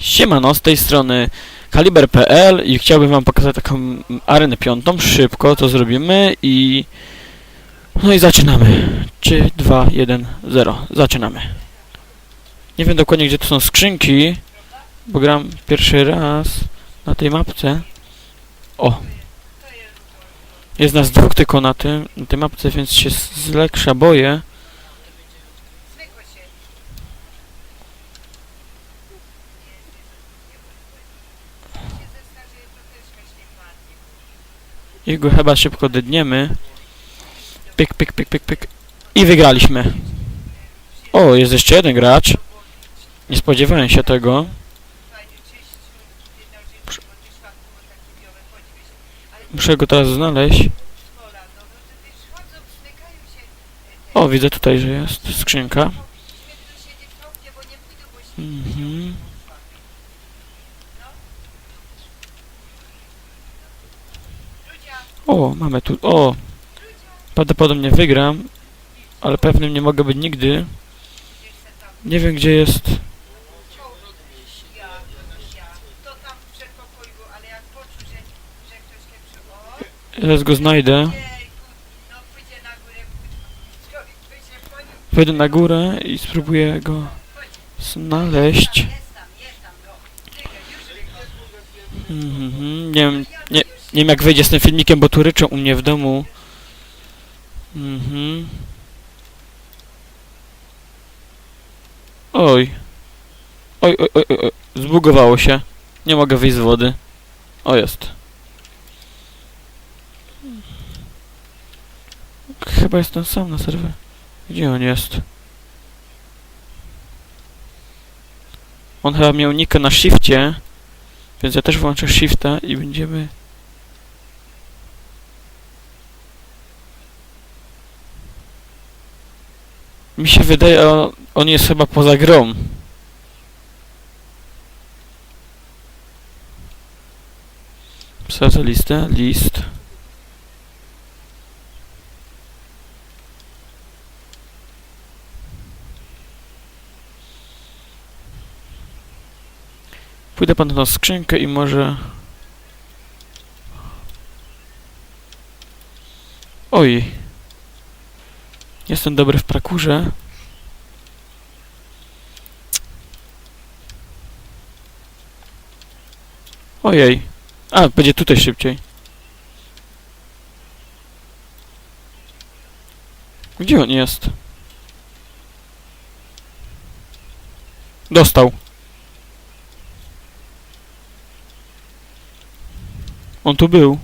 Siemano, z tej strony kaliber.pl i chciałbym wam pokazać taką arenę piątą. Szybko to zrobimy i... No i zaczynamy. 3, 2, 1, 0. Zaczynamy. Nie wiem dokładnie gdzie tu są skrzynki, bo gram pierwszy raz na tej mapce. O! Jest nas dwóch tylko na tym, na tej mapce, więc się z lekka boję. I go chyba szybko dydniemy. Pyk, pyk, pyk, pyk, pyk. I wygraliśmy. O, jest jeszcze jeden gracz. Nie spodziewałem się tego. Muszę go teraz znaleźć. O, widzę tutaj, że jest skrzynka. Mhm. O, mamy tu. O! Prawdopodobnie wygram, ale pewnym nie mogę być nigdy. Nie wiem gdzie jest. Zaraz go znajdę. Wejdę na górę i spróbuję go znaleźć. Mhm, nie wiem, nie, nie wiem jak wyjdzie z tym filmikiem, bo tu ryczą u mnie w domu. Mhm. Oj. Oj, oj, oj, oj. Zbugowało się. Nie mogę wyjść z wody. O, jest. Chyba jestem sam na serwerze. Gdzie on jest? On chyba miał nika na shifcie. Więc ja też włączę shifta i będziemy... Mi się wydaje, on, on jest chyba poza grą. Sprawdzę listę. List. Pójdę pan na skrzynkę i może... Oj. Jestem dobry w parkurze. Ojej. A, będzie tutaj szybciej. Gdzie on jest? Dostał. On tu był.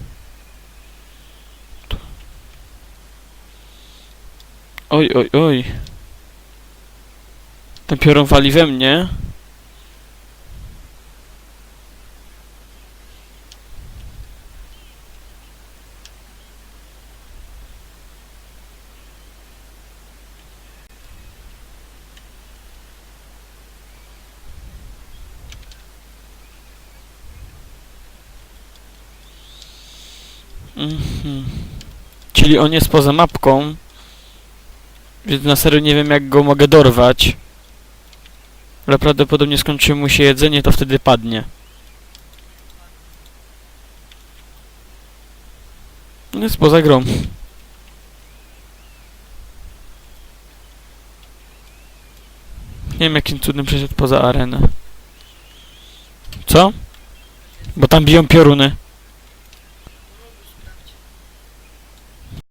Oj, oj, oj. Ten wali we mnie. Mhm. Czyli on jest poza mapką. Więc na serio nie wiem jak go mogę dorwać. Ale prawdopodobnie skończy mu się jedzenie, to wtedy padnie. On jest poza grą. Nie wiem jakim cudem przeszedł poza arenę. Co? Bo tam biją pioruny.